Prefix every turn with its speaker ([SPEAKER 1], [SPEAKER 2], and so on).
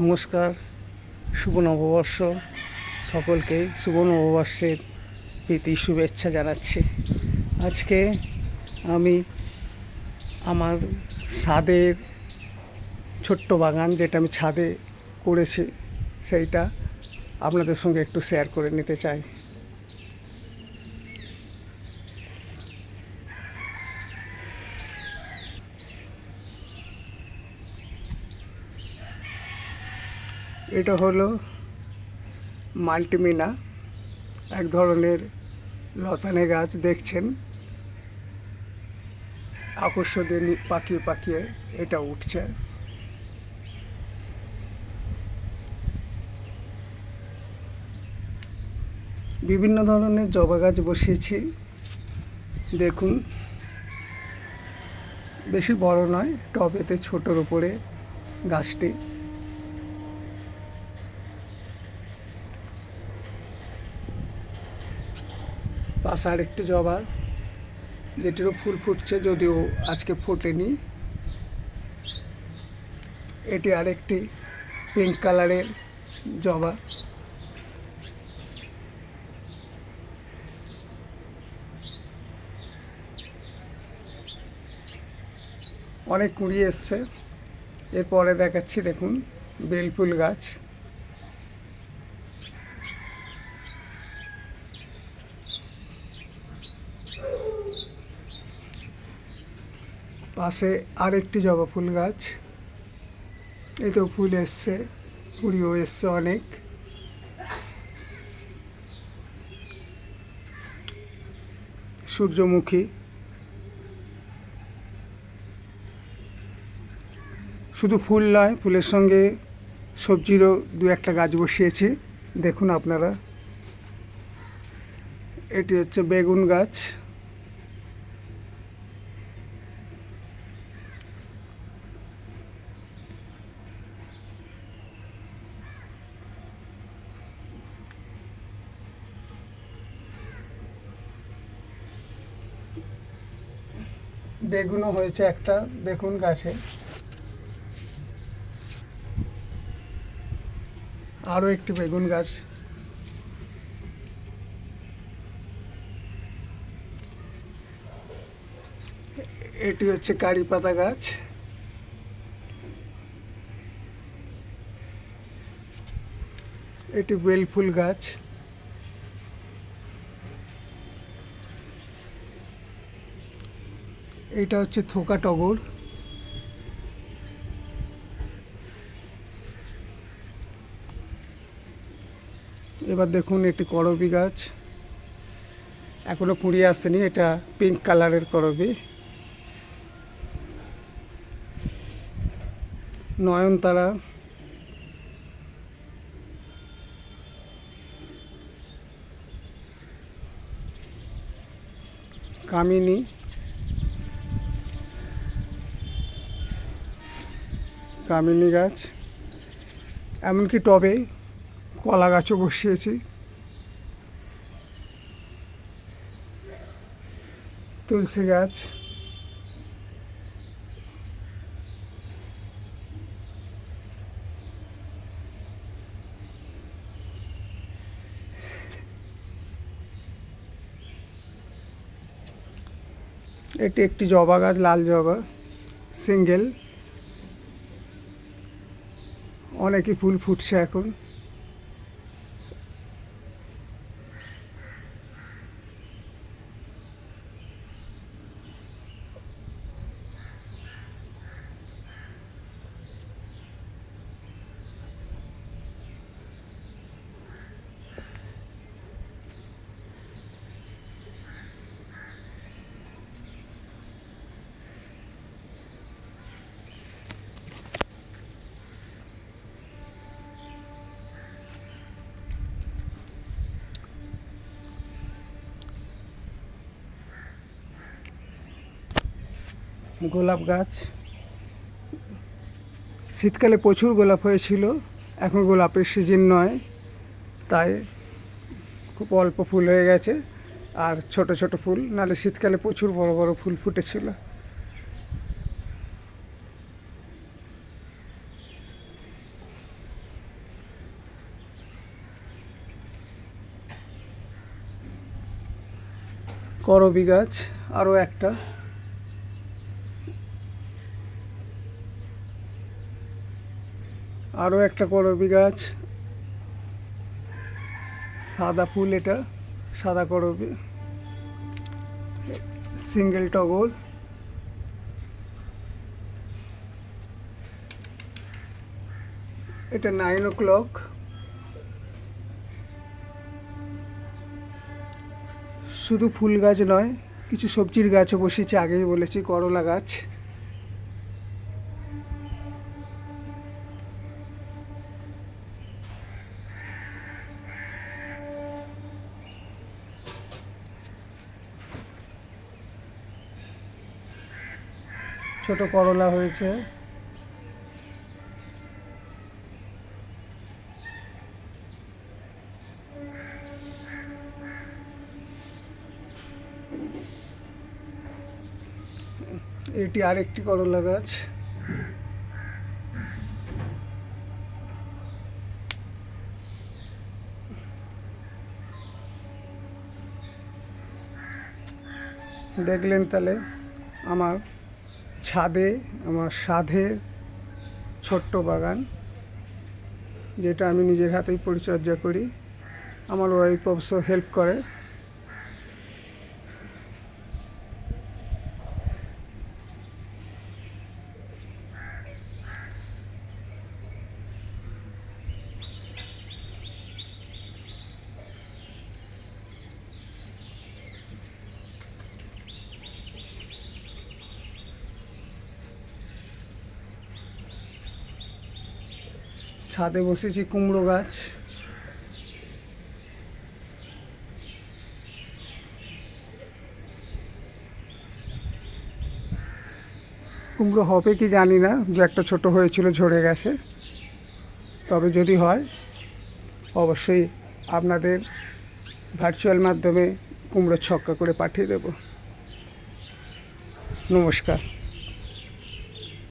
[SPEAKER 1] নমস্কার, শুভ নববর্ষ সকলকে, শুভ নববর্ষের প্রীতি, শুভেচ্ছা জানাচ্ছি। আজকে আমি আমার ছাদের ছোট্ট বাগান যেটা আমি ছাদে করেছি, সেইটা আপনাদের সঙ্গে একটু শেয়ার করে নিতে চাই। এটা হলো মাল্টিমিনা, এক ধরনের লতানে গাছ, দেখছেন? আকর্ষণে নি- পাকিয়ে পাকিয়ে এটা উঠছে। বিভিন্ন ধরনের জবা গাছ বসিয়েছি। দেখুন, বেশি বড় নয়, টবেতে ছোটোর উপরে গাছটি। পাশে আরেকটি জবা, যেটিরও ফুল ফুটছে যদিও আজকে ফোটেনি। এটি আরেকটি পিঙ্ক কালারের জবা। অনেক কুড়ি এসছে। এরপরে দেখাচ্ছি, দেখুন, বেলফুল গাছ। পাশে আরেকটি জবা ফুল গাছ। এতেও ফুল এসছে কুড়িও এসছে অনেক। সূর্যমুখী। শুধু ফুল নয়, ফুলের সঙ্গে সবজিরও দু একটা গাছ বসিয়েছি। দেখুন আপনারা। এটি হচ্ছে বেগুন গাছ। বেগুনও হয়েছে একটা, দেখুন গাছে। আরও একটি বেগুন গাছ। এটি হচ্ছে কারি পাতা গাছ। এটি বেলফুল গাছ। এটা হচ্ছে থোকা টগর। এবার দেখুন এটি করবি গাছ। এখনও কুড়ি আসেনি, এটা পিঙ্ক কালারের করবি। নয়নতারা। কামিনী। কামিনী গাছ, এমনকি টবে কলা গাছও বসিয়েছি। তুলসী গাছ। এটি একটি জবা গাছ, লাল জবা, সিঙ্গেল। অনেকই ফুল ফুটছে এখন। গোলাপ গাছ। শীতকালে প্রচুর গোলাপ হয়েছিল, এখন গোলাপের সিজন নয়, তাই খুব অল্প ফুল হয়ে গেছে, আর ছোট ছোট ফুল নালে শীতকালে প্রচুর বড় বড় ফুল ফুটেছিল। করবি গাছ, আরও একটা। আরও একটা করবি গাছ। সাদা ফুল এটা, সাদা করবি। সিঙ্গেল টগর। এটা নাইন ও ক্লক শুধু ফুল গাছ নয়, কিছু সবজির গাছও বসেছে, আগেই বলেছি, করলা গাছ। ছোট করলা হয়েছে। এটি আরেকটি করলা গাছ। দেখলেন তাহলে আমার ছাদে, আমার সাধের ছোট্ট বাগান, যেটা আমি নিজের হাতেই পরিচর্যা করি। আমার ওয়াইফ অবশ্য হেল্প করে। ছাদে বসেছি কুমড়ো গাছ। কুমড়ো হবে কি জানি না দু একটা ছোট হয়েছিল ঝরে গেছে। তবে যদি হয়, অবশ্যই আপনাদের ভার্চুয়াল মাধ্যমে কুমড়ো ছক্কা করে পাঠিয়ে দেব। নমস্কার।